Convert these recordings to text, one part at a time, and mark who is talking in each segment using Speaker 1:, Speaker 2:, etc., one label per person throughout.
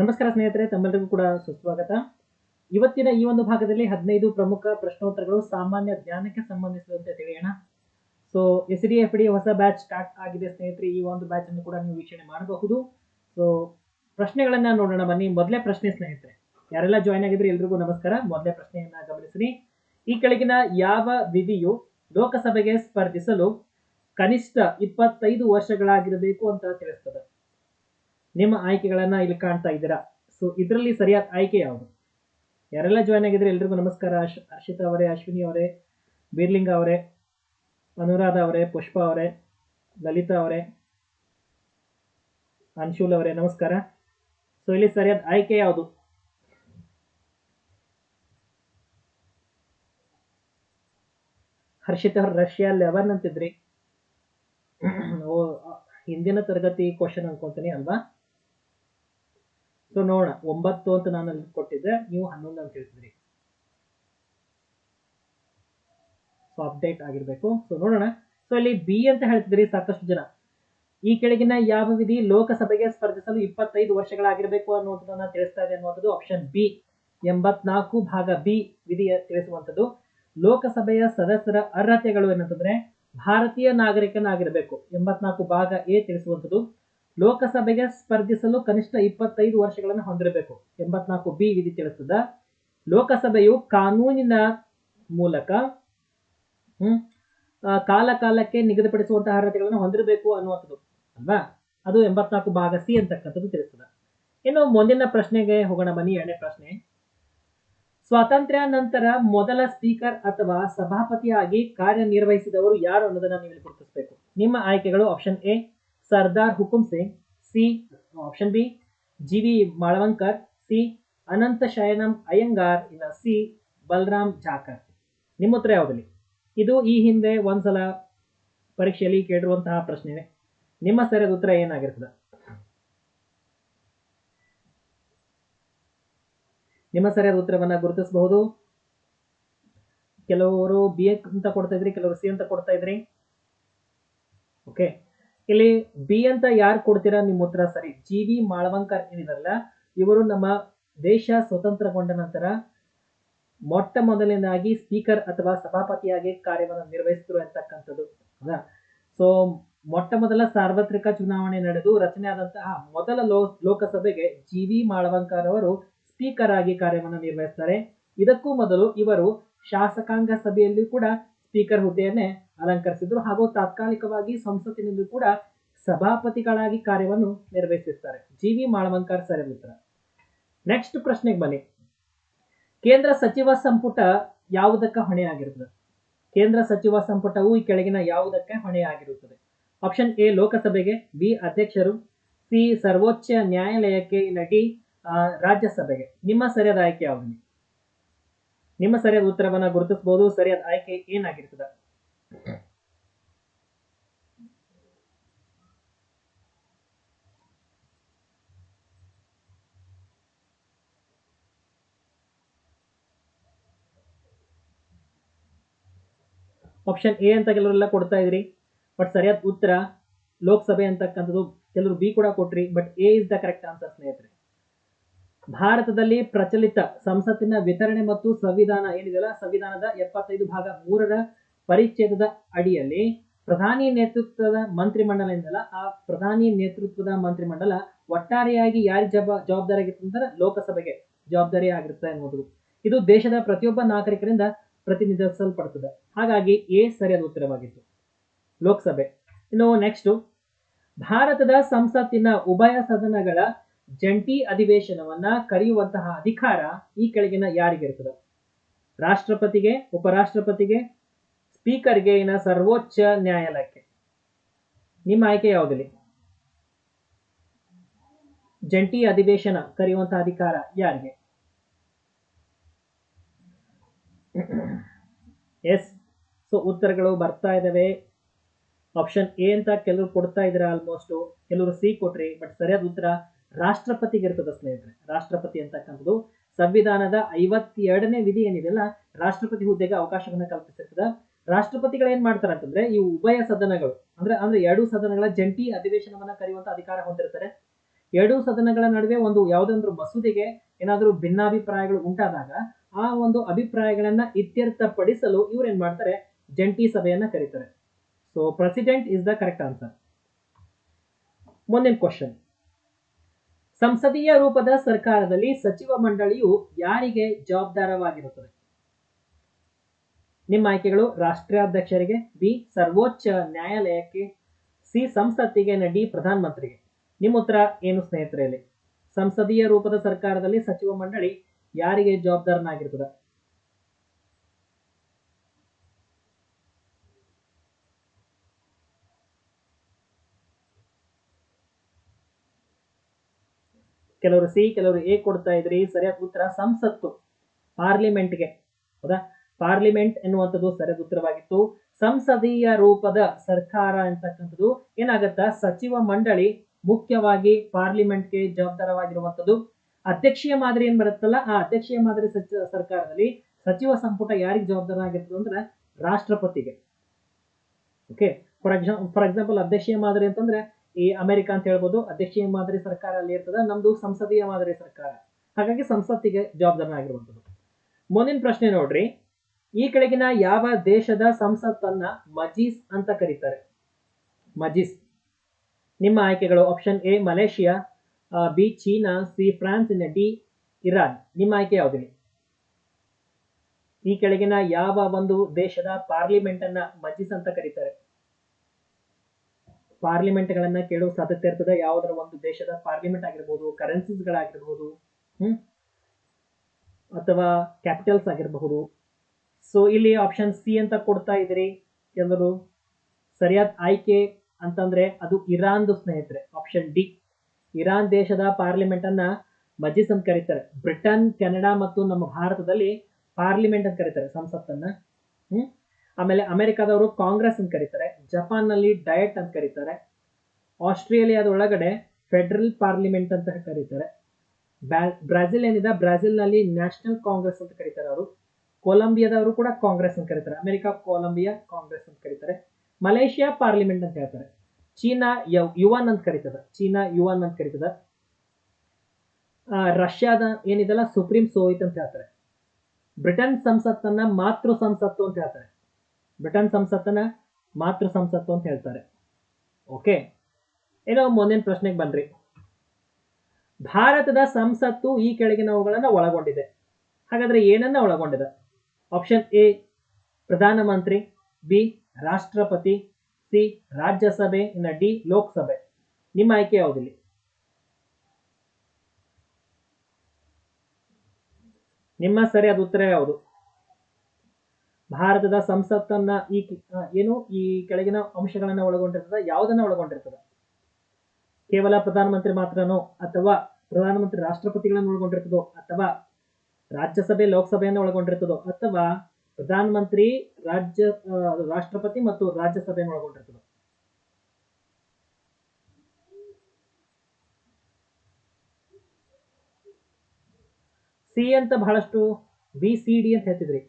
Speaker 1: ನಮಸ್ಕಾರ ಸ್ನೇಹಿತರೆ ತಮ್ಮೆಲ್ಲರಿಗೂ ಕೂಡ ಸುಸ್ವಾಗತ. ಇವತ್ತಿನ ಈ ಒಂದು ಭಾಗದಲ್ಲಿ ಹದಿನೈದು ಪ್ರಮುಖ ಪ್ರಶ್ನೋತ್ತರಗಳು ಸಾಮಾನ್ಯ ಜ್ಞಾನಕ್ಕೆ ಸಂಬಂಧಿಸಿದಂತೆ ತಿಳಿಯೋಣ. So S D F D ಹೊಸ ಬ್ಯಾಚ್ ಸ್ಟಾರ್ಟ್ ಆಗಿದೆ ಸ್ನೇಹಿತರೆ, ಈ ಒಂದು ಬ್ಯಾಚ್ ಅನ್ನು ಕೂಡ ನೀವು ವೀಕ್ಷಣೆ ಮಾಡಬಹುದು. ಸೊ ಪ್ರಶ್ನೆಗಳನ್ನ ನೋಡೋಣ, ಬನ್ನಿ. ಮೊದಲೇ ಪ್ರಶ್ನೆ ಸ್ನೇಹಿತರೆ. ಯಾರೆಲ್ಲ ಜಾಯ್ನ್ ಆಗಿದ್ರೆ ಎಲ್ರಿಗೂ ನಮಸ್ಕಾರ. ಮೊದಲೇ ಪ್ರಶ್ನೆಯನ್ನ ಗಮನಿಸಿರಿ. ಈ ಕೆಳಗಿನ ಯಾವ ವಿಧಿಯು ಲೋಕಸಭೆಗೆ ಸ್ಪರ್ಧಿಸಲು ಕನಿಷ್ಠ ಇಪ್ಪತ್ತೈದು ವರ್ಷಗಳಾಗಿರಬೇಕು ಅಂತ ತಿಳಿಸ್ತದೆ. ನಿಮ್ಮ ಆಯ್ಕೆಗಳನ್ನ ಇಲ್ಲಿ ಕಾಣ್ತಾ ಇದ್ದೀರಾ? ಸೊ ಇದರಲ್ಲಿ ಸರಿಯಾದ ಆಯ್ಕೆ ಯಾವುದು? ಯಾರೆಲ್ಲ ಜಾಯ್ನ್ ಆಗಿದ್ರೆ ಎಲ್ರಿಗೂ ನಮಸ್ಕಾರ. ಅಶ್ ಹರ್ಷಿತಾ ಅವರೇ, ಅಶ್ವಿನಿ ಅವರೇ, ಬೀರ್ಲಿಂಗ ಅವರೇ, ಅನುರಾಧ ಅವರೇ, ಪುಷ್ಪ ಅವರೇ, ಲಲಿತಾ ಅವರೇ, ಅನ್ಶೂಲ್ ಅವರೇ, ನಮಸ್ಕಾರ. ಸೊ ಇಲ್ಲಿ ಸರಿಯಾದ ಆಯ್ಕೆ ಯಾವುದು? ಹರ್ಷಿತ್ ಅವರು, ರಷ್ಯಾ ಲೆವೆನ್ ಅಂತಿದ್ರಿ. ಹಿಂದಿನ ತರಗತಿ ಕ್ವಶನ್ ಅನ್ಕೊಂತೀನಿ ಅಲ್ವಾ? ಸೊ ನೋಡೋಣ. ಒಂಬತ್ತು ಅಂತ ನಾನು ಅಲ್ಲಿ ಕೊಟ್ಟಿದ್ದೆ. ನೀವು ಹನ್ನೊಂದು ಅಂತ ಹೇಳ್ತಿದ್ರಿ. ಸೊ ಅಪ್ಡೇಟ್ ಆಗಿರ್ಬೇಕು. ಸೊ ನೋಡೋಣ. ಸೊ ಅಲ್ಲಿ ಬಿ ಅಂತ ಹೇಳ್ತಿದ್ರಿ ಸಾಕಷ್ಟು ಜನ. ಈ ಕೆಳಗಿನ ಯಾವ ವಿಧಿ ಲೋಕಸಭೆಗೆ ಸ್ಪರ್ಧಿಸಲು ಇಪ್ಪತ್ತೈದು ವರ್ಷಗಳಾಗಿರಬೇಕು ಅನ್ನುವಂಥದ್ದನ್ನ ತಿಳಿಸ್ತಾ ಇದೆ ಅನ್ನುವಂಥದ್ದು ಆಪ್ಷನ್ ಬಿ ಎಂಬತ್ನಾಲ್ಕು ಭಾಗ ಬಿ ವಿಧಿ ತಿಳಿಸುವಂಥದ್ದು. ಲೋಕಸಭೆಯ ಸದಸ್ಯರ ಅರ್ಹತೆಗಳು ಏನಂತಂದ್ರೆ, ಭಾರತೀಯ ನಾಗರಿಕನಾಗಿರಬೇಕು. ಎಂಬತ್ನಾಲ್ಕು ಭಾಗ ಎ ತಿಳಿಸುವಂಥದ್ದು. ಲೋಕಸಭೆಗೆ ಸ್ಪರ್ಧಿಸಲು ಕನಿಷ್ಠ ಇಪ್ಪತ್ತೈದು ವರ್ಷಗಳನ್ನು ಹೊಂದಿರಬೇಕು. ಎಂಬತ್ನಾಲ್ಕು ಬಿ ವಿಧಿ ತಿಳಿಸ್ತದ. ಲೋಕಸಭೆಯು ಕಾನೂನಿನ ಮೂಲಕ, ಹ್ಮ್ ಕಾಲ ಕಾಲಕ್ಕೆ ನಿಗದಿಪಡಿಸುವಂತಹ ಅರ್ಹತೆಗಳನ್ನು ಹೊಂದಿರಬೇಕು ಅನ್ನುವಂಥದ್ದು, ಅಲ್ವಾ? ಅದು ಎಂಬತ್ನಾಲ್ಕು ಭಾಗ ಸಿ ಅಂತಕ್ಕಂಥದ್ದು ತಿಳಿಸ್ತದ. ಇನ್ನು ಮುಂದಿನ ಪ್ರಶ್ನೆಗೆ ಹೋಗೋಣ, ಬನ್ನಿ. ಎರಡನೇ ಪ್ರಶ್ನೆ. ಸ್ವಾತಂತ್ರ್ಯ ನಂತರ ಮೊದಲ ಸ್ಪೀಕರ್ ಅಥವಾ ಸಭಾಪತಿಯಾಗಿ ಕಾರ್ಯನಿರ್ವಹಿಸಿದವರು ಯಾರು ಅನ್ನೋದನ್ನ ನೀವು ಗುರುತಿಸಬೇಕು. ನಿಮ್ಮ ಆಯ್ಕೆಗಳು option A Sardar Hukum Singh, C option B G V Mavalankar, C, Anantha Sayanam Ayyangar ಇಲ್ಲ ಸಿ, ಬಲರಾಮ್ ಜಾಕರ್. ನಿಮ್ಮ ಉತ್ತರ ಯಾವುದಲ್ಲಿ ಇದು ಈ ಹಿಂದೆ ಒಂದ್ಸಲ ಪರೀಕ್ಷೆಯಲ್ಲಿ ಕೇಳಿರುವಂತಹ ಪ್ರಶ್ನೆ ನಿಮ್ಮ ಸರಿಯಾದ ಉತ್ತರ ಏನಾಗಿರ್ತದೆ? ನಿಮ್ಮ ಸರಿಯಾದ ಉತ್ತರವನ್ನ ಗುರುತಿಸಬಹುದು. ಕೆಲವರು ಬಿ ಎ ಅಂತ ಕೊಡ್ತಾ ಇದ್ರಿ, ಕೆಲವರು ಸಿ ಅಂತ ಕೊಡ್ತಾ ಇದ್ರಿ. ಓಕೆ ಇಲ್ಲಿ ಬಿ ಅಂತ ಯಾರು ಕೊಡ್ತೀರಾ ನಿಮ್ಮ ಉತ್ತರ? ಸರಿ ಜಿ ವಿ ಮಾಳವಂಕರ್ ಏನಿದಾರಲ್ಲ ಇವರು ನಮ್ಮ ದೇಶ ಸ್ವತಂತ್ರಗೊಂಡ ನಂತರ ಮೊಟ್ಟ ಮೊದಲನೇದಾಗಿ ಸ್ಪೀಕರ್ ಅಥವಾ ಸಭಾಪತಿಯಾಗಿ ಕಾರ್ಯವನ್ನು ನಿರ್ವಹಿಸಿದ್ರು ಅಂತಕ್ಕಂಥದ್ದು, ಹೌದಾ? ಸೊ ಮೊಟ್ಟ ಮೊದಲ ಸಾರ್ವತ್ರಿಕ ಚುನಾವಣೆ ನಡೆದು ರಚನೆ ಆದಂತಹ ಮೊದಲ ಲೋ, ಲೋಕಸಭೆಗೆ ಜಿ ವಿ ಮಾಳವಂಕರ್ ಅವರು ಸ್ಪೀಕರ್ ಆಗಿ ಕಾರ್ಯವನ್ನು ನಿರ್ವಹಿಸ್ತಾರೆ. ಇದಕ್ಕೂ ಮೊದಲು ಇವರು ಶಾಸಕಾಂಗ ಸಭೆಯಲ್ಲಿ ಕೂಡ ಸ್ಪೀಕರ್ ಹುದ್ದೆಯನ್ನೇ ಅಲಂಕರಿಸಿದ್ರು. ಹಾಗೂ ತಾತ್ಕಾಲಿಕವಾಗಿ ಸಂಸತ್ತಿನಲ್ಲೂ ಕೂಡ ಸಭಾಪತಿಗಳಾಗಿ ಕಾರ್ಯವನ್ನು ನಿರ್ವಹಿಸಿರ್ತಾರೆ. ಜಿ ವಿ ಮಾಳವಂಕರ್ ಸರ್ ಮಿತ್ರ ನೆಕ್ಸ್ಟ್ ಪ್ರಶ್ನೆಗೆ ಬನ್ನಿ. ಕೇಂದ್ರ ಸಚಿವ ಸಂಪುಟ ಯಾವುದಕ್ಕೆ ಹೊಣೆಯಾಗಿರುತ್ತದೆ? ಕೇಂದ್ರ ಸಚಿವ ಸಂಪುಟವು ಈ ಕೆಳಗಿನ ಯಾವುದಕ್ಕೆ ಹೊಣೆಯಾಗಿರುತ್ತದೆ? ಆಪ್ಷನ್ ಎ ಲೋಕಸಭೆಗೆ. ಬಿ ಅಧ್ಯಕ್ಷರು. ಸಿ ಸರ್ವೋಚ್ಚ ನ್ಯಾಯಾಲಯಕ್ಕೆ ಡಿ ರಾಜ್ಯಸಭೆಗೆ. ನಿಮ್ಮ ಸರಿಯಾದ ಆಯ್ಕೆ ಯಾವುದು? ನಿಮ್ಮ ಸರಿಯಾದ ಉತ್ತರವನ್ನ ಗುರುತಿಸಬಹುದು ಸರಿಯಾದ ಆಯ್ಕೆ ಏನಾಗಿರ್ತದೆ? ಆಪ್ಷನ್ ಎ ಅಂತ ಕೆಲವರೆಲ್ಲ ಕೊಡ್ತಾ ಇದ್ರಿ ಬಟ್ ಸರಿಯಾದ ಉತ್ತರ ಲೋಕಸಭೆ ಅಂತಕ್ಕಂಥದ್ದು ಕೆಲವರು ಬಿ ಕೂಡ ಕೊಟ್ರಿ but A is the correct answer ಸ್ನೇಹಿತರೆ. ಭಾರತದಲ್ಲಿ ಪ್ರಚಲಿತ ಸಂಸತ್ತಿನ ವಿತರಣೆ ಮತ್ತು ಸಂವಿಧಾನ ಏನಿದೆಯಲ್ಲ, ಸಂವಿಧಾನದ ಎಪ್ಪತ್ತೈದು ಭಾಗ ಮೂರರ ಪರಿಚ್ಛೇದದ ಅಡಿಯಲ್ಲಿ ಪ್ರಧಾನಿ ನೇತೃತ್ವದ ಮಂತ್ರಿಮಂಡಲ ಎಂದಲ್ಲ ಆ ಪ್ರಧಾನಿ ನೇತೃತ್ವದ ಮಂತ್ರಿಮಂಡಲ ಒಟ್ಟಾರೆಯಾಗಿ ಯಾರಿ ಜಬ ಜವಾಬ್ದಾರಿ ಅಂದ್ರೆ ಲೋಕಸಭೆಗೆ ಜವಾಬ್ದಾರಿ ಆಗಿರುತ್ತೆ ಅನ್ನೋದು. ಇದು ದೇಶದ ಪ್ರತಿಯೊಬ್ಬ ನಾಗರಿಕರಿಂದ ಪ್ರತಿನಿಧಿಸಲ್ಪಡ್ತದೆ. ಹಾಗಾಗಿ ಎ ಸರಿಯಾದ ಉತ್ತರವಾಗಿತ್ತು. ಲೋಕಸಭೆ. ಇನ್ನು ನೆಕ್ಸ್ಟ್ ಭಾರತದ ಸಂಸತ್ತಿನ ಉಭಯ ಸದನಗಳ ಜಂಟಿ ಅಧಿವೇಶನವನ್ನ ಕರೆಯುವಂತಹ ಅಧಿಕಾರ ಈ ಕೆಳಗಿನ ಯಾರಿಗಿರ್ತದೆ ರಾಷ್ಟ್ರಪತಿಗೆ, ಉಪರಾಷ್ಟ್ರಪತಿಗೆ, ಸ್ಪೀಕರ್ಗೆ ಇನ್ನ ಸರ್ವೋಚ್ಚ ನ್ಯಾಯಾಲಯಕ್ಕೆ. ನಿಮ್ಮ ಆಯ್ಕೆ ಯಾವುದಿಲ್ಲ ಜಂಟಿ ಅಧಿವೇಶನ ಕರೆಯುವಂತಹ ಅಧಿಕಾರ ಯಾರಿಗೆ? ಎಸ್. ಸೊ, ಉತ್ತರಗಳು ಬರ್ತಾ ಇದಾವೆ. ಆಪ್ಷನ್ ಎ ಅಂತ ಕೆಲವರು ಕೊಡ್ತಾ ಇದ್ದಾರೆ ಆಲ್ಮೋಸ್ಟ್. ಕೆಲವರು ಸಿ ಕೊಟ್ರಿ, ಬಟ್ ಸರಿಯಾದ ಉತ್ತರ ರಾಷ್ಟ್ರಪತಿಗೆ ಇರ್ತದೆ ಸ್ನೇಹಿತರೆ. ರಾಷ್ಟ್ರಪತಿ ಅಂತಕ್ಕಂಥದ್ದು ಸಂವಿಧಾನದ ಐವತ್ತೆರಡನೇ ವಿಧಿ ಏನಿದೆಯಲ್ಲ ರಾಷ್ಟ್ರಪತಿ ಹುದ್ದೆಗೆ ಅವಕಾಶವನ್ನು ಕಲ್ಪಿಸಿರ್ತದೆ. ರಾಷ್ಟ್ರಪತಿಗಳು ಏನ್ ಮಾಡ್ತಾರೆ ಅಂತಂದ್ರೆ, ಈ ಉಭಯ ಸದನಗಳು, ಅಂದ್ರೆ ಅಂದ್ರೆ ಎರಡು ಸದನಗಳ ಜಂಟಿ ಅಧಿವೇಶನವನ್ನ ಕರೆಯುವಂತ ಅಧಿಕಾರ ಹೊಂದಿರ್ತಾರೆ. ಎರಡೂ ಸದನಗಳ ನಡುವೆ ಒಂದು ಯಾವುದೊಂದು ಮಸೂದೆಗೆ ಏನಾದರೂ ಭಿನ್ನಾಭಿಪ್ರಾಯಗಳು ಉಂಟಾದಾಗ, ಆ ಒಂದು ಅಭಿಪ್ರಾಯಗಳನ್ನ ಇತ್ಯರ್ಥಪಡಿಸಲು ಇವ್ರು ಏನ್ ಮಾಡ್ತಾರೆ? ಜಂಟಿ ಸಭೆಯನ್ನ ಕರೀತಾರೆ. So president is the correct answer ಮುಂದಿನ ಕ್ವಶನ್ ಸಂಸದೀಯ ರೂಪದ ಸರ್ಕಾರದಲ್ಲಿ ಸಚಿವ ಮಂಡಳಿಯು ಯಾರಿಗೆ ಜವಾಬ್ದಾರವಾಗಿರುತ್ತದೆ? ನಿಮ್ಮ ಆಯ್ಕೆಗಳು ರಾಷ್ಟ್ರಾಧ್ಯಕ್ಷರಿಗೆ, ಬಿ, ಸರ್ವೋಚ್ಚ ನ್ಯಾಯಾಲಯಕ್ಕೆ, ಸಿ, ಸಂಸತ್ತಿಗೆ ನಡಿ ಪ್ರಧಾನ ಮಂತ್ರಿಗೆ ನಿಮ್ಮ ಉತ್ತರ ಏನು ಸ್ನೇಹಿತರೆಯಲ್ಲಿ ಸಂಸದೀಯ ರೂಪದ ಸರ್ಕಾರದಲ್ಲಿ ಸಚಿವ ಮಂಡಳಿ ಯಾರಿಗೆ ಜವಾಬ್ದಾರನಾಗಿರ್ತದೆ ಕೆಲವರು ಸಿ, ಕೆಲವರು ಎ ಕೊಡ್ತಾ ಇದ್ರಿ, ಸರಿಯಾದ ಉತ್ತರ ಸಂಸತ್ತು, ಪಾರ್ಲಿಮೆಂಟ್ಗೆ. ಹೌದಾ? ಪಾರ್ಲಿಮೆಂಟ್ ಎನ್ನುವಂಥದ್ದು ಸರಿಯಾದ ಉತ್ತರವಾಗಿತ್ತು. ಸಂಸದೀಯ ರೂಪದ ಸರ್ಕಾರ ಅಂತಕ್ಕಂಥದ್ದು ಏನಾಗತ್ತ? ಸಚಿವ ಮಂಡಳಿ ಮುಖ್ಯವಾಗಿ ಪಾರ್ಲಿಮೆಂಟ್ಗೆ ಜವಾಬ್ದಾರವಾಗಿರುವಂಥದ್ದು. ಅಧ್ಯಕ್ಷೀಯ ಮಾದರಿ ಏನ್ ಬರುತ್ತಲ್ಲ, ಆ ಅಧ್ಯಕ್ಷೀಯ ಮಾದರಿ ಸಚಿವ ಸರ್ಕಾರದಲ್ಲಿ ಸಚಿವ ಸಂಪುಟ ಯಾರಿಗೆ ಜವಾಬ್ದಾರ ಆಗಿರ್ತದೆ ಅಂದ್ರೆ ರಾಷ್ಟ್ರಪತಿಗೆ. Okay for example for example ಅಧ್ಯಕ್ಷೀಯ ಮಾದರಿ ಅಂತಂದ್ರೆ ಈ ಅಮೆರಿಕ ಅಂತ ಹೇಳ್ಬೋದು, ಅಧ್ಯಕ್ಷೀಯ ಮಾದರಿ ಸರ್ಕಾರ ಅಲ್ಲಿ ಇರ್ತದೆ, ನಮ್ದು ಸಂಸದೀಯ ಮಾದರಿ ಸರ್ಕಾರ. ಹಾಗಾಗಿ ಸಂಸತ್ತಿಗೆ ಜವಾಬ್ದಾರನಾಗಿರುವಂಥದ್ದು ಮುಂದಿನ ಪ್ರಶ್ನೆ ನೋಡ್ರಿ. ಈ ಕೆಳಗಿನ ಯಾವ ದೇಶದ ಸಂಸತ್ತನ್ನ ಮಜೀಸ್ ಅಂತ ಕರೀತಾರೆ? ಮಜೀಸ್. ನಿಮ್ಮ ಆಯ್ಕೆಗಳು option A Malaysia B China C France D Iran. ನಿಮ್ಮ ಆಯ್ಕೆ ಯಾವುದಿದೆ ಈ ಕೆಳಗಿನ ಯಾವ ಒಂದು ದೇಶದ ಪಾರ್ಲಿಮೆಂಟ್ ಅನ್ನ ಮಜೀಸ್ ಅಂತ ಕರೀತಾರೆ? ಪಾರ್ಲಿಮೆಂಟ್ ಗಳನ್ನ ಕೇಳುವ ಸಾಧ್ಯತೆ ಇರ್ತದೆ. ಯಾವುದರ ಒಂದು ದೇಶದ ಪಾರ್ಲಿಮೆಂಟ್ ಆಗಿರ್ಬೋದು ಕರೆನ್ಸಿಸ್ ಗಳಾಗಿರ್ಬೋದು, ಹ್ಮ್, ಅಥವಾ ಕ್ಯಾಪಿಟಲ್ಸ್ ಆಗಿರಬಹುದು. ಸೊ ಇಲ್ಲಿ ಆಪ್ಷನ್ ಸಿ ಅಂತ ಕೊಡ್ತಾ ಇದ್ರಿ ಎಲ್ಲರೂ ಸರಿಯಾದ ಆಯ್ಕೆ ಅಂತಂದ್ರೆ ಅದು ಇರಾನ್ದು ಸ್ನೇಹಿತರೆ ಆಪ್ಷನ್ ಡಿ ಇರಾನ್ ದೇಶದ ಪಾರ್ಲಿಮೆಂಟ್ ಅನ್ನ ಮಜೀಸ್ ಅಂತ ಕರೀತಾರೆ. ಬ್ರಿಟನ್, ಕೆನಡಾ ಮತ್ತು ನಮ್ಮ ಭಾರತದಲ್ಲಿ ಪಾರ್ಲಿಮೆಂಟ್ ಅಂತ ಕರೀತಾರೆ ಸಂಸತ್ತನ್ನ, ಹ್ಮ್. ಆಮೇಲೆ ಅಮೆರಿಕಾದವರು ಕಾಂಗ್ರೆಸ್ ಅಂತ ಕರೀತಾರೆ ಜಪಾನ್ನಲ್ಲಿ ಡಯಟ್ ಅಂತ ಕರೀತಾರೆ, ಆಸ್ಟ್ರೇಲಿಯಾದ ಒಳಗಡೆ ಫೆಡರಲ್ ಪಾರ್ಲಿಮೆಂಟ್ ಅಂತ ಕರೀತಾರೆ ಬ್ರಾಜಿಲ್ ಏನಿದೆ ಬ್ರಾಜಿಲ್ನಲ್ಲಿ ನ್ಯಾಷನಲ್ ಕಾಂಗ್ರೆಸ್ ಅಂತ ಕರೀತಾರೆ ಅವರು, ಕೊಲಂಬಿಯಾದವರು ಕೂಡ ಕಾಂಗ್ರೆಸ್ ಅಂತ ಕರೀತಾರೆ, ಅಮೆರಿಕ, ಕೊಲಂಬಿಯಾ, ಕಾಂಗ್ರೆಸ್ ಅಂತ ಕರೀತಾರೆ, ಮಲೇಷಿಯಾ ಪಾರ್ಲಿಮೆಂಟ್ ಅಂತ ಹೇಳ್ತಾರೆ, ಚೀನಾ ಯುವನ್ ಅಂತ ಕರೀತದ, ಚೀನಾ ಯುವನ್ ಅಂತ ಕರೀತದ ರಷ್ಯಾದ ಏನಿದೆಲ್ಲ ಸುಪ್ರೀಂ ಸೋಯಿತ್ ಅಂತ ಹೇಳ್ತಾರೆ, ಬ್ರಿಟನ್ ಸಂಸತ್ತನ್ನ ಮಾತೃ ಸಂಸತ್ತು ಅಂತ ಹೇಳ್ತಾರೆ. ಬ್ರಿಟನ್ ಸಂಸತ್ತನ್ನ ಮಾತೃ ಸಂಸತ್ತು ಅಂತ ಹೇಳ್ತಾರೆ ಓಕೆ ಏನೋ ಮುಂದಿನ ಪ್ರಶ್ನೆಗೆ ಬನ್ರಿ ಭಾರತದ ಸಂಸತ್ತು ಈ ಕೆಳಗಿನವುಗಳನ್ನ ಒಳಗೊಂಡಿದೆ ಹಾಗಾದ್ರೆ ಏನನ್ನ ಒಳಗೊಂಡಿದೆ ಆಪ್ಷನ್ ಎ ಪ್ರಧಾನಮಂತ್ರಿ ಬಿ ರಾಷ್ಟ್ರಪತಿ ಸಿ ರಾಜ್ಯಸಭೆ ಇನ್ನ ಡಿ ಲೋಕಸಭೆ ನಿಮ್ಮ ಆಯ್ಕೆ ಯಾವುದಿಲ್ಲ ನಿಮ್ಮ ಸರಿಯಾದ ಉತ್ತರ ಯಾವುದು ಭಾರತದ ಸಂಸತ್ತನ್ನ ಈ ಏನು ಈ ಕೆಳಗಿನ ಅಂಶಗಳನ್ನ ಒಳಗೊಂಡಿರ್ತದ, ಯಾವುದನ್ನ ಒಳಗೊಂಡಿರ್ತದ? ಕೇವಲ ಪ್ರಧಾನಮಂತ್ರಿ ಮಾತ್ರನೋ ಅಥವಾ ಪ್ರಧಾನಮಂತ್ರಿ ರಾಷ್ಟ್ರಪತಿಗಳನ್ನು ಒಳಗೊಂಡಿರ್ತದೋ ಅಥವಾ ರಾಜ್ಯಸಭೆ, ಲೋಕಸಭೆಯನ್ನು ಒಳಗೊಂಡಿರ್ತದೋ ಅಥವಾ ಪ್ರಧಾನಮಂತ್ರಿ, ರಾಜ್ಯ ರಾಷ್ಟ್ರಪತಿ ಮತ್ತು ರಾಜ್ಯಸಭೆಯನ್ನು ಒಳಗೊಂಡಿರ್ತದೋ? ಸಿ ಅಂತ ಬಹಳಷ್ಟು, ಬಿ, ಸಿ, ಡಿ ಅಂತ ಹೇಳ್ತಿದ್ರಿ.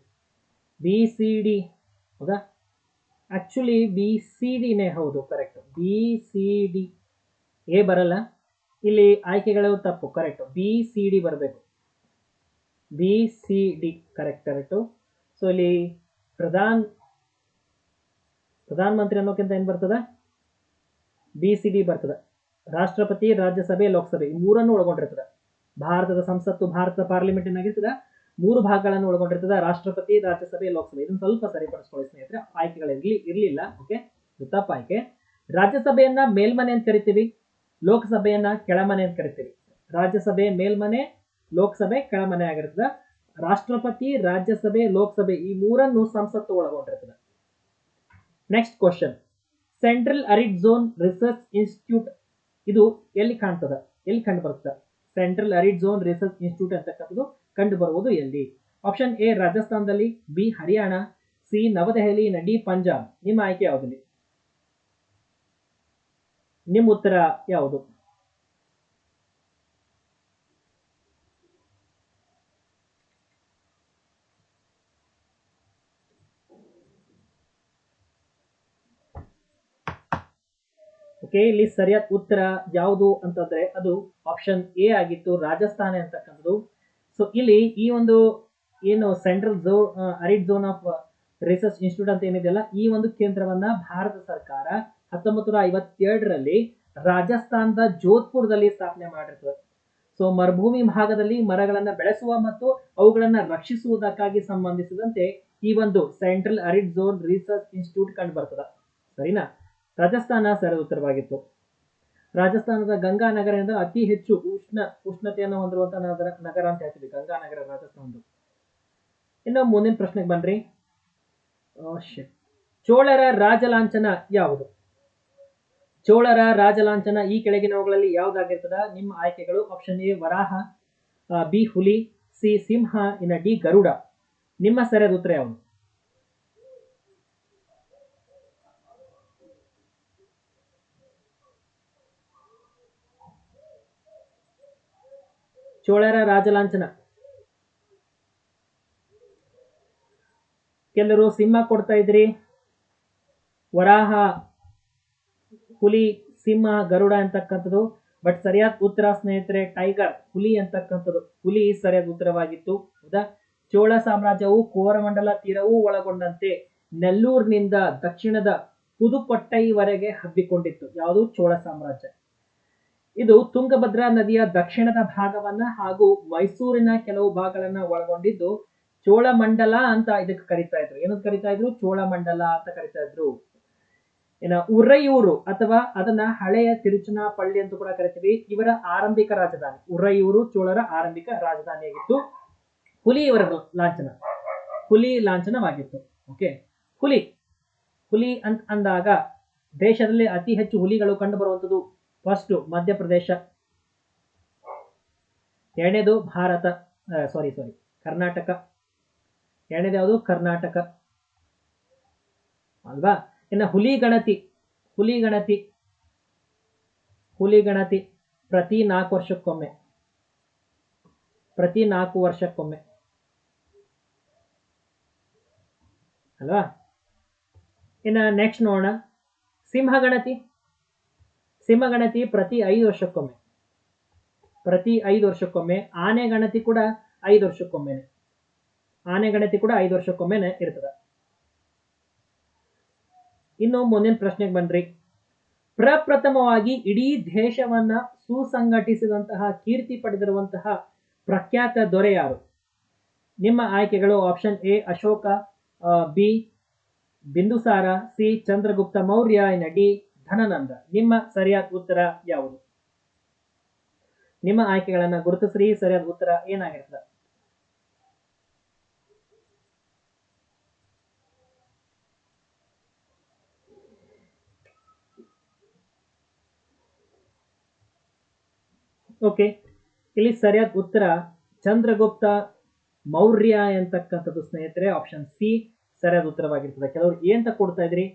Speaker 1: ಬಿ ಸಿ ಡಿ ಹೌದಾ? ಆ್ಯಕ್ಚುಲಿ ಬಿ ಸಿ ಡಿನೇ ಹೌದು correct B C D A ಬರಲ್ಲ. ಇಲ್ಲಿ ಆಯ್ಕೆಗಳು ತಪ್ಪು? ಕರೆಕ್ಟ್ ಬಿ ಸಿ ಡಿ ಬರಬೇಕು. B C D correct correct so ಇಲ್ಲಿ ಪ್ರಧಾನ್, ಪ್ರಧಾನ ಮಂತ್ರಿ ಅನ್ನೋಕ್ಕಿಂತ ಏನು ಬರ್ತದ? ಬಿ ಸಿ ಡಿ ಬರ್ತದ. ರಾಷ್ಟ್ರಪತಿ, ರಾಜ್ಯಸಭೆ, ಲೋಕಸಭೆ, ಈ ಮೂರನ್ನು ಒಳಗೊಂಡಿರ್ತದೆ. ಭಾರತದ ಸಂಸತ್ತು, ಭಾರತದ ಪಾರ್ಲಿಮೆಂಟ್ ಏನಾಗಿರ್ತದ? ಮೂರು ಭಾಗಗಳನ್ನು ಒಳಗೊಂಡಿರ್ತದೆ, ರಾಷ್ಟ್ರಪತಿ, ರಾಜ್ಯಸಭೆ, ಲೋಕಸಭೆ. ಇದನ್ನು ಸ್ವಲ್ಪ ಸರಿಪಡಿಸ್ಕೊಳ್ಳಿ ಸ್ನೇಹಿತರೆ. ಆಯ್ಕೆಗಳು ಇರ್ಲಿ ಇರ್ಲಿಲ್ಲ ಓಕೆ ತಪ್ಪ ಆಯ್ಕೆ ರಾಜ್ಯಸಭೆಯನ್ನ ಮೇಲ್ಮನೆ ಅಂತ ಕರಿತೀವಿ, ಲೋಕಸಭೆಯನ್ನ ಕೆಳಮನೆ ಅಂತ ಕರಿತೀವಿ. ರಾಜ್ಯಸಭೆ ಮೇಲ್ಮನೆ, ಲೋಕಸಭೆ ಕೆಳಮನೆ ಆಗಿರ್ತದೆ. ರಾಷ್ಟ್ರಪತಿ, ರಾಜ್ಯಸಭೆ, ಲೋಕಸಭೆ ಈ ಮೂರನ್ನು ಸಂಸತ್ತು ಒಳಗೊಂಡಿರ್ತದೆ. Next question central arid zone research institute ಇದು ಎಲ್ಲಿ ಕಾಣ್ತದ? ಎಲ್ಲಿ ಕಂಡು ಬರ್ತದೆ central arid zone research institute ಅಂತಕ್ಕಂಥದ್ದು ಕಂಡು ಬರುವುದು ಎಲ್ಲಿ? ಆಪ್ಷನ್ ಎ ರಾಜಸ್ಥಾನದಲ್ಲಿ B Haryana C Navadehali D Punjab. ನಿಮ್ಮ ಆಯ್ಕೆ ಯಾವುದು ನಿಮ್ಮ ಉತ್ತರ ಯಾವುದು? ಓಕೆ ಇಲ್ಲಿ ಸರಿಯಾದ ಉತ್ತರ ಯಾವುದು ಅಂತಂದ್ರೆ ಅದು ಆಪ್ಷನ್ ಎ ಆಗಿತ್ತು, ರಾಜಸ್ಥಾನ ಅಂತಕ್ಕಂಥದ್ದು. ಸೊ ಇಲ್ಲಿ ಈ ಒಂದು, ಏನು central Zo arid zone of research institute ಅಂತ ಏನಿದೆಯಲ್ಲ, ಈ ಒಂದು ಕೇಂದ್ರವನ್ನ ಭಾರತ ಸರ್ಕಾರ ಹತ್ತೊಂಬತ್ತು ನೂರ ಐವತ್ತೆರಡರಲ್ಲಿ ರಾಜಸ್ಥಾನದ ಜೋಧ್ಪುರದಲ್ಲಿ ಸ್ಥಾಪನೆ ಮಾಡಿರ್ತದೆ. ಸೊ ಮರುಭೂಮಿ ಭಾಗದಲ್ಲಿ ಮರಗಳನ್ನ ಬೆಳೆಸುವ ಮತ್ತು ಅವುಗಳನ್ನ ರಕ್ಷಿಸುವುದಕ್ಕಾಗಿ ಸಂಬಂಧಿಸಿದಂತೆ ಈ ಒಂದು central arid zone research institute ಕಂಡು ಸರಿನಾ? ರಾಜಸ್ಥಾನ ಸರಿ ಉತ್ತರವಾಗಿತ್ತು. ರಾಜಸ್ಥಾನದ ಗಂಗಾ ನಗರದಿಂದ ಅತಿ ಹೆಚ್ಚು ಉಷ್ಣ, ಉಷ್ಣತೆಯನ್ನು ಹೊಂದಿರುವಂತಹ ನಗರ ನಗರ ಅಂತ ಹೇಳ್ತೀವಿ. ಗಂಗಾ ನಗರ ರಾಜಸ್ಥಾನದ್ದು ಇನ್ನು ಮುಂದಿನ ಪ್ರಶ್ನೆಗೆ ಬನ್ರಿ. ಚೋಳರ ರಾಜಲಾಂಛನ ಯಾವುದು? ಚೋಳರ ರಾಜಲಾಂಛನ ಈ ಕೆಳಗಿನವುಗಳಲ್ಲಿ ಯಾವುದಾಗಿರ್ತದ? ನಿಮ್ಮ ಆಯ್ಕೆಗಳು ಆಪ್ಷನ್ ಎ, ವರಾಹ ಬಿ, ಹುಲಿ, ಸಿ, ಸಿಂಹ, ಇನ್ನ ಡಿ, ಗರುಡ. ನಿಮ್ಮ ಸರಿಯಾದ ಉತ್ತರ ಯಾವುದು? ಚೋಳರ ರಾಜಲಾಂಛನ. ಕೆಲವರು ಸಿಂಹ ಕೊಡ್ತಾ ಇದ್ರಿ. ವರಾಹ, ಹುಲಿ, ಸಿಂಹ, ಗರುಡ ಅಂತಕ್ಕಂಥದ್ದು. ಬಟ್ ಸರಿಯಾದ ಉತ್ತರ ಸ್ನೇಹಿತರೆ, ಟೈಗರ್, ಹುಲಿ ಅಂತಕ್ಕಂಥದ್ದು. ಹುಲಿ ಸರಿಯಾದ ಉತ್ತರವಾಗಿತ್ತು. ಹೌದಾ? ಚೋಳ ಸಾಮ್ರಾಜ್ಯವು ಕೋರಮಂಡಲ ತೀರವೂ ಒಳಗೊಂಡಂತೆ ನೆಲ್ಲೂರಿನಿಂದ ದಕ್ಷಿಣದ ಪುದುಕೊಟ್ಟೈವರೆಗೆ ಹಬ್ಬಿಕೊಂಡಿತ್ತು. ಯಾವುದು? ಚೋಳ ಸಾಮ್ರಾಜ್ಯ. ಇದು ತುಂಗಭದ್ರಾ ನದಿಯ ದಕ್ಷಿಣದ ಭಾಗವನ್ನ ಹಾಗೂ ಮೈಸೂರಿನ ಕೆಲವು ಭಾಗಗಳನ್ನ ಒಳಗೊಂಡಿದ್ದು ಚೋಳಮಂಡಲ ಅಂತ ಇದಕ್ಕೆ ಕರಿತಾ ಇದ್ರು. ಏನಂತ ಕರಿತಾ ಇದ್ರು? ಚೋಳಮಂಡಲ ಅಂತ ಕರಿತಾ ಇದ್ರು. ಏನ ಉರೈಯೂರು ಅಥವಾ ಅದನ್ನ ಹಳೆಯ ತಿರುಚನಾಪಳ್ಳಿ ಅಂತ ಕೂಡ ಕರಿತೀವಿ. ಇವರ ಆರಂಭಿಕ ರಾಜಧಾನಿ. ಉರೈಯೂರು ಚೋಳರ ಆರಂಭಿಕ ರಾಜಧಾನಿಯಾಗಿತ್ತು ಹುಲಿ ಇವರ ಲಾಂಛನ. ಹುಲಿ ಲಾಂಛನವಾಗಿತ್ತು. ಓಕೆ ಹುಲಿ. ಹುಲಿ ಅಂತ ಅಂದಾಗ ದೇಶದಲ್ಲಿ ಅತಿ ಹೆಚ್ಚು ಹುಲಿಗಳು ಕಂಡು ಬರುವಂತದ್ದು ಫಸ್ಟ್ ಮಧ್ಯಪ್ರದೇಶ ಎರಡನೇದು ಭಾರತ. ಸಾರಿ ಸಾರಿ ಕರ್ನಾಟಕ. ಎರಡನೇದು ಯಾವುದು? ಕರ್ನಾಟಕ. ಅಲ್ವಾ? ಇನ್ನು ಹುಲಿ ಗಣತಿ. ಹುಲಿ ಗಣತಿ. ಹುಲಿ ಗಣತಿ ಪ್ರತಿ ನಾಲ್ಕು ವರ್ಷಕ್ಕೊಮ್ಮೆ. ಪ್ರತಿ ನಾಲ್ಕು ವರ್ಷಕ್ಕೊಮ್ಮೆ. ಅಲ್ವಾ? ಇನ್ನು ನೆಕ್ಸ್ಟ್ ನೋಡೋಣ. ಸಿಂಹಗಣತಿ ಸಿಂಹಗಣತಿ ಪ್ರತಿ ಐದು ವರ್ಷಕ್ಕೊಮ್ಮೆ. ಪ್ರತಿ ಐದು ವರ್ಷಕ್ಕೊಮ್ಮೆ, ಆನೆ ಗಣತಿ ಕೂಡ ಐದು ವರ್ಷಕ್ಕೊಮ್ಮೆನೆ. ಆನೆ ಗಣತಿ ಕೂಡ ಐದು ವರ್ಷಕ್ಕೊಮ್ಮೆನೆ ಇರ್ತದ. ಇನ್ನು ಮುಂದಿನ ಪ್ರಶ್ನೆಗೆ ಬನ್ರಿ ಪ್ರಪ್ರಥಮವಾಗಿ ಇಡೀ ದೇಶವನ್ನ ಸುಸಂಘಟಿಸಿದಂತಹ, ಕೀರ್ತಿ ಪಡೆದಿರುವಂತಹ ಪ್ರಖ್ಯಾತ ದೊರೆ ಯಾರು? ನಿಮ್ಮ ಆಯ್ಕೆಗಳು option A Ashoka B Bindusara C Chandragupta Maurya, ಇನ್ನ ಡಿ ಧನನಂದ, ನಿಮ್ಮ ಸರಿಯಾದ ಉತ್ತರ ಯಾವುದು? ನಿಮ್ಮ ಆಯ್ಕೆಗಳನ್ನ ಗುರುತಿಸ್ರಿ, ಸರಿಯಾದ ಉತ್ತರ ಏನಾಗಿರ್ತದೆ? ಓಕೆ, ಇಲ್ಲಿ ಸರಿಯಾದ ಉತ್ತರ ಚಂದ್ರಗುಪ್ತ ಮೌರ್ಯ ಎಂತಕ್ಕಂಥದ್ದು ಸ್ನೇಹಿತರೆ ಆಪ್ಷನ್ ಸಿ ಸರಿಯಾದ ಉತ್ತರವಾಗಿರ್ತದೆ. ಕೆಲವರು ಏನಂತ ಕೊಡ್ತಾ ಇದ್ರಿ?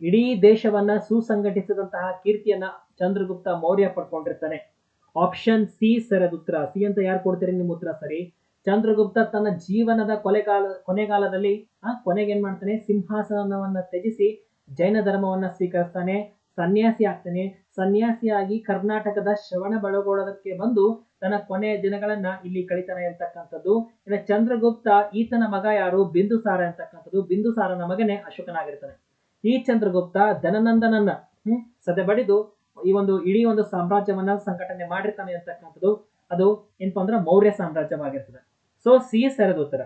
Speaker 1: ಇಡೀ ದೇಶವನ್ನ ಸುಸಂಘಟಿಸಿದಂತಹ ಕೀರ್ತಿಯನ್ನ ಚಂದ್ರಗುಪ್ತ ಮೌರ್ಯ ಪಡ್ಕೊಂಡಿರ್ತಾನೆ. ಆಪ್ಷನ್ ಸಿ ಸರಿಯಾದ ಉತ್ತರ. ಸಿ ಅಂತ ಯಾರು ಕೊಡ್ತೀರಿ ನಿಮ್ಮ ಉತ್ತರ, ಸರಿ? ಚಂದ್ರಗುಪ್ತ ತನ್ನ ಜೀವನದ ಕೊಲೆಗಾಲ ಕೊನೆಗಾಲದಲ್ಲಿ, ಆ, ಕೊನೆಗೆ ಏನ್ ಮಾಡ್ತಾನೆ? ಸಿಂಹಾಸನವನ್ನ ತ್ಯಜಿಸಿ ಜೈನ ಧರ್ಮವನ್ನ ಸ್ವೀಕರಿಸ್ತಾನೆ. ಸನ್ಯಾಸಿ ಆಗ್ತಾನೆ. ಸನ್ಯಾಸಿಯಾಗಿ ಕರ್ನಾಟಕದ ಶ್ರವಣ ಬೆಳಗೊಳೋದಕ್ಕೆ ಬಂದು ತನ್ನ ಕೊನೆಯ ದಿನಗಳನ್ನ ಇಲ್ಲಿ ಕಳಿತಾನೆ ಅಂತಕ್ಕಂಥದ್ದು. ಇನ್ನು ಚಂದ್ರಗುಪ್ತ ಈತನ ಮಗ ಯಾರು? ಬಿಂದುಸಾರ ಅಂತಕ್ಕಂಥದ್ದು. ಬಿಂದುಸಾರನ ಮಗನೇ ಅಶೋಕನಾಗಿರ್ತಾನೆ. ಈ ಚಂದ್ರಗುಪ್ತ ಧನನಂದನನ್ನ, ಹ್ಮ್ ಸದೆಬಡಿದು ಈ ಒಂದು ಇಡೀ ಒಂದು ಸಾಮ್ರಾಜ್ಯವನ್ನ ಸಂಘಟನೆ ಮಾಡಿರ್ತಾನೆ ಅಂತಕ್ಕಂಥದ್ದು, ಅದು ಏನಪ್ಪ ಅಂದ್ರೆ ಮೌರ್ಯ ಸಾಮ್ರಾಜ್ಯವಾಗಿರ್ತದೆ. ಸೊ ಸಿ ಸರದ ಉತ್ತರ.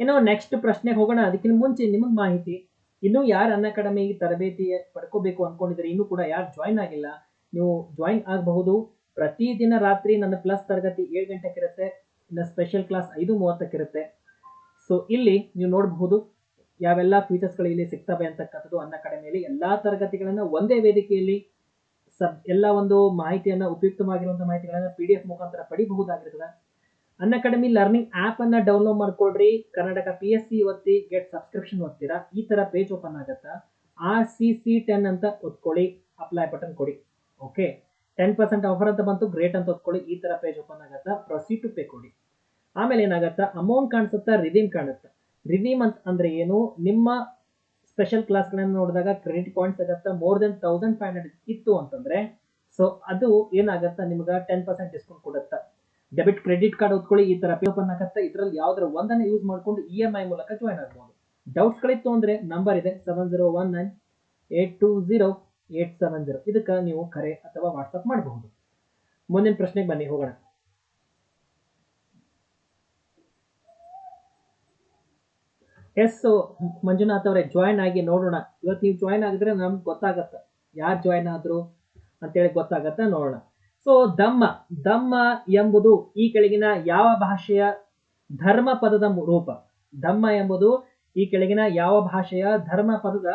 Speaker 1: ಇನ್ನು ನೆಕ್ಸ್ಟ್ ಪ್ರಶ್ನೆಗೆ ಹೋಗೋಣ ಅದಕ್ಕಿಂತ ಮುಂಚೆ ನಿಮಗೆ ಮಾಹಿತಿ. ಇನ್ನು ಯಾರು ಅನ್ ಅಕಾಡೆಮಿ ತರಬೇತಿ ಪಡ್ಕೋಬೇಕು ಅನ್ಕೊಂಡಿದ್ರೆ ಇನ್ನೂ ಕೂಡ ಯಾರು ಜಾಯಿನ್ ಆಗಿಲ್ಲ, ನೀವು ಜಾಯಿನ್ ಆಗಬಹುದು. ಪ್ರತಿದಿನ ರಾತ್ರಿ ನನ್ನ ಪ್ಲಸ್ ತರಗತಿ ಏಳು ಗಂಟೆಗೆ ಇರುತ್ತೆ, ಇನ್ನು ಸ್ಪೆಷಲ್ ಕ್ಲಾಸ್ ಐದು ಮೂವತ್ತಕ್ಕಿರುತ್ತೆ. ಸೊ ಇಲ್ಲಿ ನೀವು ನೋಡಬಹುದು ಯಾವೆಲ್ಲ ಫೀಚರ್ಸ್ಗಳು ಇಲ್ಲಿ ಸಿಗ್ತವೆ ಅಂತಕ್ಕಂಥದ್ದು ಅನ್ನ ಅಕಾಡೆಮಿಯಲ್ಲಿ ಎಲ್ಲಾ ತರಗತಿಗಳನ್ನು ಒಂದೇ ವೇದಿಕೆಯಲ್ಲಿ ಸಬ್ ಎಲ್ಲ ಒಂದು ಮಾಹಿತಿಯನ್ನ ಉಪಯುಕ್ತವಾಗಿರುವಂಥ ಮಾಹಿತಿಗಳನ್ನ ಪಿ ಡಿ ಎಫ್ ಮುಖಾಂತರ ಪಡಿಬಹುದಾಗಿರ್ತದೆ. ಅನ್ ಅಕಾಡೆಮಿ ಲರ್ನಿಂಗ್ ಆಪ್ ಅನ್ನ ಡೌನ್ಲೋಡ್ ಮಾಡ್ಕೊಳ್ರಿ ಕರ್ನಾಟಕ ಪಿ ಎಸ್ ಸಿ ಒತ್ತಿ ಗೆಟ್ ಸಬ್ಸ್ಕ್ರಿಪ್ಷನ್ ಒತ್ತೀರಾ ಈ ತರ ಪೇಜ್ ಓಪನ್ ಆಗುತ್ತಾ? ಆರ್ ಸಿ ಸಿ ಟೆನ್ ಅಂತ ಒತ್ಕೊಳ್ಳಿ ಅಪ್ಲೈ ಬಟನ್ ಕೊಡಿ. ಓಕೆ ಟೆನ್ ಪರ್ಸೆಂಟ್ ಆಫರ್ ಅಂತ ಬಂತು ಗ್ರೇಟ್ ಅಂತ ಒತ್ಕೊಳ್ಳಿ ಈ ತರ ಪೇಜ್ ಓಪನ್ ಆಗುತ್ತಾ? ಪ್ರೊಸೀಡ್ ಟು ಪೇ ಕೊಡಿ. ಆಮೇಲೆ ಏನಾಗುತ್ತೆ? ಅಮೌಂಟ್ ಕಾಣಿಸುತ್ತಾ? ರಿದೀಮ್ ಕಾಣುತ್ತಾ? ರಿಡೀಮ್ ಮಂತ್ ಅಂದ್ರೆ ಏನು? ನಿಮ್ಮ ಸ್ಪೆಷಲ್ ಕ್ಲಾಸ್ಗಳನ್ನು ನೋಡಿದಾಗ ಕ್ರೆಡಿಟ್ ಪಾಯಿಂಟ್ಸ್ ಆಗತ್ತ? More than thousand five hundred ಇತ್ತು ಅಂತಂದ್ರೆ ಸೊ ಅದು ಏನಾಗತ್ತ? ನಿಮ್ಗೆ ಟೆನ್ ಪರ್ಸೆಂಟ್ ಡಿಸ್ಕೌಂಟ್ ಕೊಡುತ್ತೆ? ಡೆಬಿಟ್ ಕ್ರೆಡಿಟ್ ಕಾರ್ಡ್ ಓದ್ಕೊಳ್ಳಿ ಈ ತರ ಓಪನ್ ಆಗತ್ತೆ? ಇದ್ರಲ್ಲಿ ಯಾವ್ದಾರ ಒಂದನ್ನ ಯೂಸ್ ಮಾಡ್ಕೊಂಡು ಇ ಎಂ ಐ ಮೂಲಕ ಜಾಯ್ನ್ ಆಗ್ಬೋದು. ಡೌಟ್ಸ್ಗಳಿತ್ತು ಅಂದ್ರೆ ನಂಬರ್ ಇದೆ seven zero one nine eight two zero eight seven zero ಇದಕ್ಕೆ ನೀವು ಕರೆ ಅಥವಾ ವಾಟ್ಸಪ್ ಮಾಡಬಹುದು. ಮುಂದಿನ ಪ್ರಶ್ನೆಗೆ ಬನ್ನಿ, ಹೋಗೋಣ. ಎಸ್ ಮಂಜುನಾಥ್ ಅವರೇ ಜಾಯ್ನ್ ಆಗಿ ನೋಡೋಣ. ಇವತ್ತು ನೀವು ಜಾಯ್ನ್ ಆಗಿದ್ರೆ ನಮ್ಗೆ ಗೊತ್ತಾಗತ್ತೆ. ಯಾರು ಜಾಯ್ನ್ ಆದ್ರು ಅಂತೇಳಿ ಗೊತ್ತಾಗತ್ತೆ, ನೋಡೋಣ. ಸೊ ದಮ್ಮ. ದಮ್ಮ ಎಂಬುದು ಈ ಕೆಳಗಿನ ಯಾವ ಭಾಷೆಯ ಧರ್ಮ ಪದದ ರೂಪ? ಧಮ್ಮ ಎಂಬುದು ಈ ಕೆಳಗಿನ ಯಾವ ಭಾಷೆಯ ಧರ್ಮ ಪದದ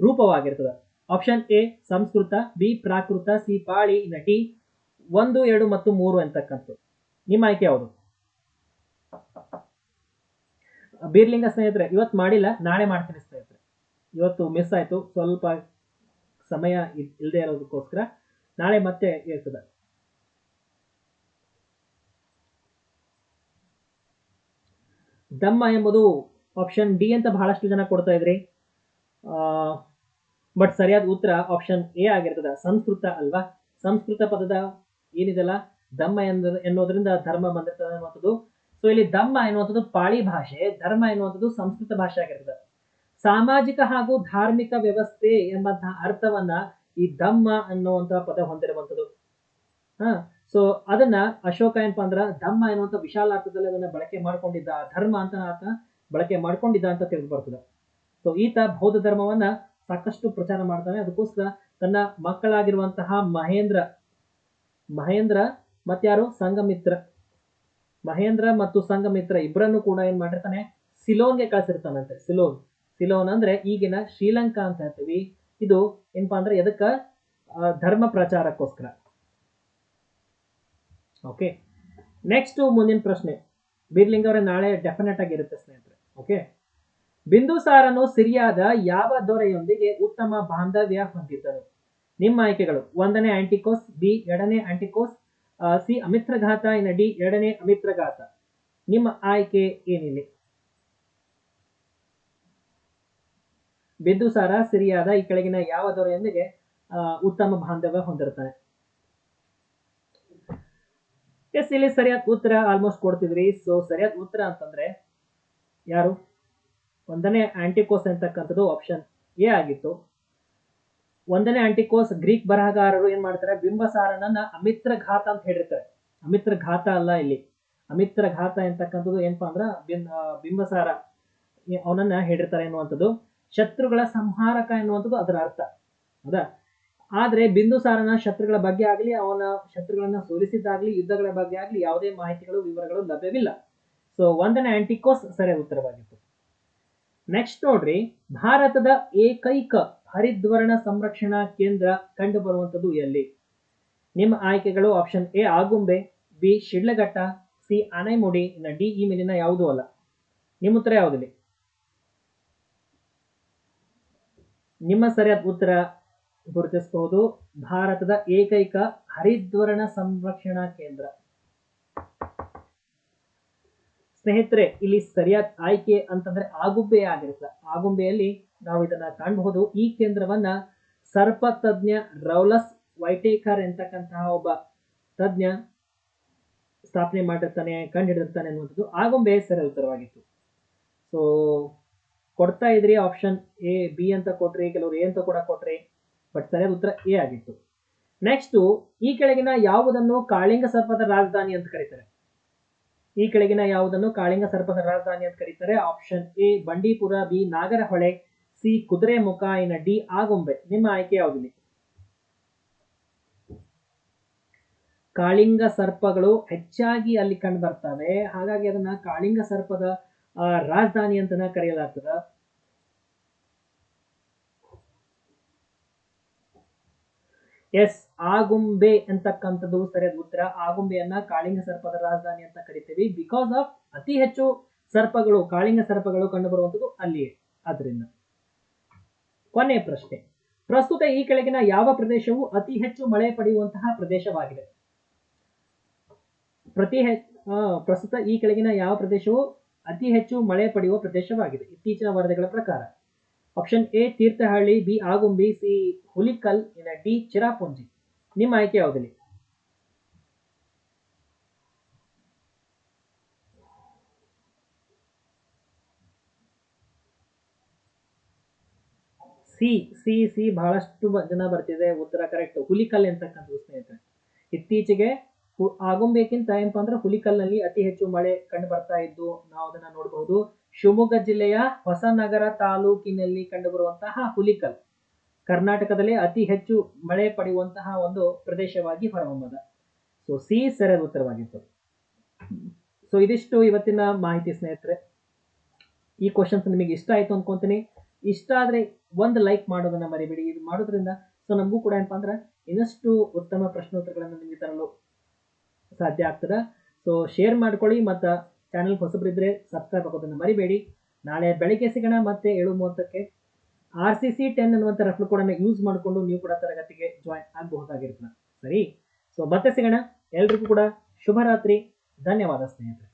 Speaker 1: ರೂಪವಾಗಿರ್ತದೆ. Option A Sanskrit. B Prakrit. C Pali. ನಟಿ. ಒಂದು, ಎರಡು ಮತ್ತು ಮೂರು ಎಂತಕ್ಕಂಥದ್ದು. ನಿಮ್ಮ ಆಯ್ಕೆ ಯಾವುದು? ಬೀರ್ಲಿಂಗ ಸ್ನೇಹಿತರೆ, ಇವತ್ತು ಮಾಡಿಲ್ಲ, ನಾಳೆ ಮಾಡ್ತೀನಿ ಸ್ನೇಹಿತರೆ. ಇವತ್ತು ಮಿಸ್ ಆಯ್ತು, ಸ್ವಲ್ಪ ಸಮಯ ಇಲ್ಲದೆ ಇರೋದಕ್ಕೋಸ್ಕರ ನಾಳೆ ಮತ್ತೆ ಇರ್ತದೆ ದಮ್ಮ ಎಂಬುದು ಆಪ್ಷನ್ ಡಿ ಅಂತ ಬಹಳಷ್ಟು ಜನ ಕೊಡ್ತಾ ಇದ್ರಿ. ಬಟ್ ಸರಿಯಾದ ಉತ್ತರ ಆಪ್ಷನ್ ಎ ಆಗಿರ್ತದೆ. ಸಂಸ್ಕೃತ ಅಲ್ವಾ? ಸಂಸ್ಕೃತ ಪದದ ಏನಿದೆಲ್ಲ? ದಮ್ಮ ಎನ್ನುವುದರಿಂದ ಧರ್ಮ ಬಂದಿರ್ತದೆ ಅನ್ನುವಂಥದ್ದು ಸೊ ಇಲ್ಲಿ ದಮ್ಮ ಎನ್ನುವಂಥದ್ದು ಪಾಳಿ ಭಾಷೆ, ಧರ್ಮ ಎನ್ನುವಂಥದ್ದು ಸಂಸ್ಕೃತ ಭಾಷೆ ಆಗಿರ್ತದೆ. ಸಾಮಾಜಿಕ ಹಾಗೂ ಧಾರ್ಮಿಕ ವ್ಯವಸ್ಥೆ ಎಂಬಂತಹ ಅರ್ಥವನ್ನ ಈ ಧಮ್ಮ ಅನ್ನುವಂತಹ ಪದ ಹೊಂದಿರುವಂಥದ್ದು. ಹಾ ಸೊ ಅದನ್ನ ಅಶೋಕ ಏನಪ್ಪಾ ಅಂದ್ರ, ಧಮ್ಮ ಎನ್ನುವಂಥ ವಿಶಾಲ ಅರ್ಥದಲ್ಲಿ ಅದನ್ನ ಬಳಕೆ ಮಾಡ್ಕೊಂಡಿದ್ದ, ಧರ್ಮ ಅಂತ ಅರ್ಥ ಬಳಕೆ ಮಾಡ್ಕೊಂಡಿದ್ದ ಅಂತ ತಿಳಿದು ಬರ್ತದೆ. ಸೊ ಈತ ಬೌದ್ಧ ಧರ್ಮವನ್ನ ಸಾಕಷ್ಟು ಪ್ರಚಾರ ಮಾಡ್ತಾನೆ. ಅದಕ್ಕೋಸ್ಕರ ತನ್ನ ಮಕ್ಕಳಾಗಿರುವಂತಹ ಮಹೇಂದ್ರ ಮಹೇಂದ್ರ ಮತ್ತಾರು ಸಂಘಮಿತ್ರ. ಮಹೇಂದ್ರ ಮತ್ತು ಸಂಗಮಿತ್ರ ಇಬ್ಬರನ್ನು ಕೂಡ ಏನ್ ಮಾಡಿರ್ತಾನೆ? ಸಿಲೋನ್ಗೆ ಕಳ್ಸಿರ್ತಾನಂತೆ, ಸಿಲೋನ್. ಸಿಲೋನ್ ಅಂದ್ರೆ ಈಗಿನ ಶ್ರೀಲಂಕಾ ಅಂತ ಹೇಳ್ತೀವಿ. ಇದು ಏನಪ್ಪಾ ಅಂದ್ರೆ ಎದಕ್ಕ? ಧರ್ಮ ಪ್ರಚಾರಕ್ಕೋಸ್ಕರ. ಓಕೆ ನೆಕ್ಸ್ಟ್ ಮುಂದಿನ ಪ್ರಶ್ನೆ. ಬೀರ್ಲಿಂಗ ಅವರೇ ನಾಳೆ ಡೆಫಿನೆಟ್ ಆಗಿರುತ್ತೆ ಸ್ನೇಹಿತರೆ. ಓಕೆ ಬಿಂದುಸಾರನು ಸಿರಿಯಾದ ಯಾವ ದೊರೆಯೊಂದಿಗೆ ಉತ್ತಮ ಬಾಂಧವ್ಯ ಹೊಂದಿದ್ದನು? ನಿಮ್ಮ ಆಯ್ಕೆಗಳು ಒಂದನೇ ಆಂಟಿಕೋಸ್ ಬಿ ಎರಡನೇ ಆಂಟಿಕೋಸ್ ಸಿ ಅಮಿತ್ರಘಾತ ಇನ್ನು ಡಿ ಎರಡನೇ ಅಮಿತ್ರಘಾತ. ನಿಮ್ಮ ಆಯ್ಕೆ ಏನಿದೆ ಬಿಂದುಸಾರ ಸಿರಿಯಾದ ಈ ಕೆಳಗಿನ ಯಾವ ದೊರೆಯೊಂದಿಗೆ ಉತ್ತಮ ಬಾಂಧವ್ಯ ಹೊಂದಿರ್ತಾನೆ ಎಸ್, ಇಲ್ಲಿ ಸರಿಯಾದ ಉತ್ತರ ಆಲ್ಮೋಸ್ಟ್ ಕೊಡ್ತಿದ್ರಿ. ಸೊ ಸರಿಯಾದ ಉತ್ತರ ಅಂತಂದ್ರೆ, ಯಾರು? ಒಂದನೇ ಆಂಟಿಕೋಸ್ ಅಂತಕ್ಕಂಥದ್ದು ಆಪ್ಷನ್ ಎ ಆಗಿತ್ತು. ಒಂದನೇ ಆಂಟಿಕೋಸ್ ಗ್ರೀಕ್ ಬರಹಗಾರರು ಏನ್ ಮಾಡ್ತಾರೆ? ಬಿಂಬಸಾರನನ್ನ ಅಮಿತ್ರ ಘಾತ ಅಂತ ಹೇಳಿರ್ತಾರೆ. ಅಮಿತ್ರ ಘಾತ ಅಲ್ಲ ಇಲ್ಲಿ. ಅಮಿತ್ರ ಘಾತ ಎಂತಕ್ಕಂಥದ್ದು ಏನಪ್ಪಾ ಅಂದ್ರ ಬಿಂಬಸಾರ ಅವನನ್ನ ಹೇಳಿರ್ತಾರೆ ಎನ್ನುವಂಥದ್ದು. ಶತ್ರುಗಳ ಸಂಹಾರಕ ಎನ್ನುವಂಥದ್ದು ಅದರ ಅರ್ಥ. ಹೌದಾ? ಆದ್ರೆ ಬಿಂದುಸಾರನ ಶತ್ರುಗಳ ಬಗ್ಗೆ ಆಗಲಿ, ಅವನ ಶತ್ರುಗಳನ್ನ ಸೋಲಿಸಿದ್ದಾಗ್ಲಿ, ಯುದ್ಧಗಳ ಬಗ್ಗೆ ಆಗಲಿ ಯಾವುದೇ ಮಾಹಿತಿಗಳು, ವಿವರಗಳು ಲಭ್ಯವಿಲ್ಲ. ಸೊ ಒಂದನೇ ಆಂಟಿಕೋಸ್ ಸರಿಯಾದ ಉತ್ತರವಾಗಿತ್ತು. ನೆಕ್ಸ್ಟ್ ನೋಡ್ರಿ, ಭಾರತದ ಏಕೈಕ ಹರಿದ್ವರ್ಣ ಸಂರಕ್ಷಣಾ ಕೇಂದ್ರ ಕಂಡುಬರುವಂಥದ್ದು ಎಲ್ಲಿ? ನಿಮ್ಮ ಆಯ್ಕೆಗಳು option A Agumbe B Shidlaghatta C Anaimudi, ಇನ್ನು ಡಿ ಈ ಮೇಲಿನ ಯಾವುದೂ ಅಲ್ಲ. ನಿಮ್ಮ ಉತ್ತರ ಯಾವುದಿಲ್ಲ? ನಿಮ್ಮ ಸರಿಯಾದ ಉತ್ತರ ಗುರುತಿಸಬಹುದು. ಭಾರತದ ಏಕೈಕ ಹರಿದ್ವರ್ಣ ಸಂರಕ್ಷಣಾ ಕೇಂದ್ರ. ಸ್ನೇಹಿತರೆ, ಇಲ್ಲಿ ಸರಿಯಾದ ಆಯ್ಕೆ ಅಂತಂದ್ರೆ ಆಗುಂಬೆ ಆಗಿರುತ್ತೆ. ಆಗುಂಬೆಯಲ್ಲಿ ನಾವು ಇದನ್ನ ಕಾಣಬಹುದು. ಈ ಕೇಂದ್ರವನ್ನ ಸರ್ಪ ತಜ್ಞ ರೌಲಸ್ ವೈಟೇಕರ್ ಎಂತಕ್ಕಂತಹ ಒಬ್ಬ ತಜ್ಞ ಸ್ಥಾಪನೆ ಮಾಡಿರ್ತಾನೆ ಕಂಡುಹಿಡಿದಿರ್ತಾನೆ ಅನ್ನುವಂಥದ್ದು ಆಗುಂಬೆ ಸರಿ ಉತ್ತರವಾಗಿತ್ತು ಸೊ ಕೊಡ್ತಾ ಇದ್ರಿ ಆಪ್ಷನ್ ಎ ಬಿ ಅಂತ ಕೊಟ್ರಿ, ಕೆಲವರು ಎ ಅಂತ ಕೂಡ ಕೊಟ್ರಿ ಬಟ್ ಸರಿಯಾದ ಉತ್ತರ ಎ ಆಗಿತ್ತು. ನೆಕ್ಸ್ಟ್ ಈ ಕೆಳಗಿನ ಯಾವುದನ್ನು ಕಾಳಿಂಗ ಸರ್ಪದ ರಾಜಧಾನಿ ಅಂತ ಕರೀತಾರೆ? ಈ ಕೆಳಗಿನ ಯಾವುದನ್ನು ಕಾಳಿಂಗ ಸರ್ಪದ ರಾಜಧಾನಿ ಅಂತ ಕರೀತಾರೆ. Option A Bandipur B Nagarhole C Kudremukh ಇನ್ನ ಡಿ ಆಗುಂಬೆ. ನಿಮ್ಮ ಆಯ್ಕೆ ಯಾವುದಿದೆ? ಕಾಳಿಂಗ ಸರ್ಪಗಳು ಹೆಚ್ಚಾಗಿ ಅಲ್ಲಿ ಕಂಡು ಬರ್ತವೆ. ಹಾಗಾಗಿ ಅದನ್ನ ಕಾಳಿಂಗ ಸರ್ಪದ ರಾಜಧಾನಿ ಅಂತನ ಕರೆಯಲಾಗ್ತದ. ಎಸ್ ಆಗುಂಬೆ ಅಂತಕ್ಕಂಥದ್ದು ಸರಿಯಾದ ಉತ್ತರ. ಆಗುಂಬೆಯನ್ನ ಕಾಳಿಂಗ ಸರ್ಪದ ರಾಜಧಾನಿ ಅಂತ ಕರಿತೀವಿ. ಬಿಕಾಸ್ ಆಫ್ ಅತಿ ಹೆಚ್ಚು ಸರ್ಪಗಳು, ಕಾಳಿಂಗ ಸರ್ಪಗಳು ಕಂಡುಬರುವಂಥದ್ದು ಅಲ್ಲಿಯೇ. ಅದರಿಂದ ಕೊನೆಯ ಪ್ರಶ್ನೆ. ಪ್ರಸ್ತುತ ಈ ಕೆಳಗಿನ ಯಾವ ಪ್ರದೇಶವು ಅತಿ ಹೆಚ್ಚು ಮಳೆ ಪಡೆಯುವಂತಹ ಪ್ರದೇಶವಾಗಿದೆ? ಪ್ರತಿ ಪ್ರಸ್ತುತ ಈ ಕೆಳಗಿನ ಯಾವ ಪ್ರದೇಶವು ಅತಿ ಹೆಚ್ಚು ಮಳೆ ಪಡೆಯುವ ಪ್ರದೇಶವಾಗಿದೆ? ಇತ್ತೀಚಿನ ವರದಿಗಳ ಪ್ರಕಾರ. Option A Thirthahalli. B Agumbe. C Hulikal. D Cherrapunji. ನಿಮ್ಮ ಆಯ್ಕೆ ಯಾವುದಿಲ್ಲ ಸಿ ಸಿ ಸಿ ಬಹಳಷ್ಟು ಜನ ಬರ್ತಿದೆ ಉತ್ತರ ಕರೆಕ್ಟ್. ಹುಲಿಕಲ್ ಅಂತಕ್ಕಂಥದ್ದು ಸ್ನೇಹಿತರೆ? ಇತ್ತೀಚೆಗೆ ಆಗುಂಬೆಕ್ಕಿಂತ ಏನಪ್ಪಾ ಅಂದ್ರೆ ಹುಲಿಕಲ್ನಲ್ಲಿ ಅತಿ ಹೆಚ್ಚು ಮಳೆ ಕಂಡು ಬರ್ತಾ ಇದ್ದು ನಾವು ಅದನ್ನ ನೋಡಬಹುದು. ಶಿವಮೊಗ್ಗ ಜಿಲ್ಲೆಯ ಹೊಸನಗರ ತಾಲೂಕಿನಲ್ಲಿ ಕಂಡುಬರುವಂತಹ ಹುಲಿಕಲ್ ಕರ್ನಾಟಕದಲ್ಲಿ ಅತಿ ಹೆಚ್ಚು ಮಳೆ ಪಡೆಯುವಂತಹ ಒಂದು ಪ್ರದೇಶವಾಗಿ ಹೊರಹೊಮ್ಮದ. ಸೊ ಸಿ ಸರಿಯಾದ ಉತ್ತರವಾಗಿತ್ತು. ಸೊ ಇದಿಷ್ಟು ಇವತ್ತಿನ ಮಾಹಿತಿ ಸ್ನೇಹಿತರೆ. ಈ ಕ್ವಶನ್ಸ್ ನಿಮಗೆ ಇಷ್ಟ ಆಯ್ತು ಅನ್ಕೊಂತೀನಿ. ಇಷ್ಟ ಆದ್ರೆ ಒಂದು ಲೈಕ್ ಮಾಡೋದನ್ನ ಮರಿಬೇಡಿ. ಇದು ಮಾಡೋದ್ರಿಂದ ಸೊ ನಮಗೂ ಕೂಡ ಏನಪ್ಪಾ ಅಂದ್ರೆ ಇನ್ನಷ್ಟು ಉತ್ತಮ ಪ್ರಶ್ನೋತ್ತರಗಳನ್ನು ನಿಮಗೆ ತರಲು ಸಾಧ್ಯ ಆಗ್ತದೆ. ಸೊ ಶೇರ್ ಮಾಡ್ಕೊಳ್ಳಿ ಮತ್ತು ಚಾನಲ್ ಹೊಸಬರಿದ್ರೆ ಸಬ್ಸ್ಕ್ರೈಬ್ ಆಗೋದನ್ನು ಮರಿಬೇಡಿ. ನಾಳೆ ಬೆಳಿಗ್ಗೆ ಸಿಗೋಣ ಮತ್ತೆ ಏಳು ಮೂವತ್ತಕ್ಕೆ. ಆರ್ ಸಿ ಸಿ ಟೆನ್ ಅನ್ನುವಂಥ ರೆಫರ್ ಕೋಡನ್ನು ಯೂಸ್ ಮಾಡಿಕೊಂಡು ನೀವು ಕೂಡ ತರಗತಿಗೆ ಜಾಯಿನ್ ಆಗಬಹುದಾಗಿರ್ತದೆ ಸರಿ? ಸೊ ಮತ್ತೆ ಸಿಗೋಣ. ಎಲ್ರಿಗೂ ಕೂಡ ಶುಭರಾತ್ರಿ. ಧನ್ಯವಾದ ಸ್ನೇಹಿತರೆ.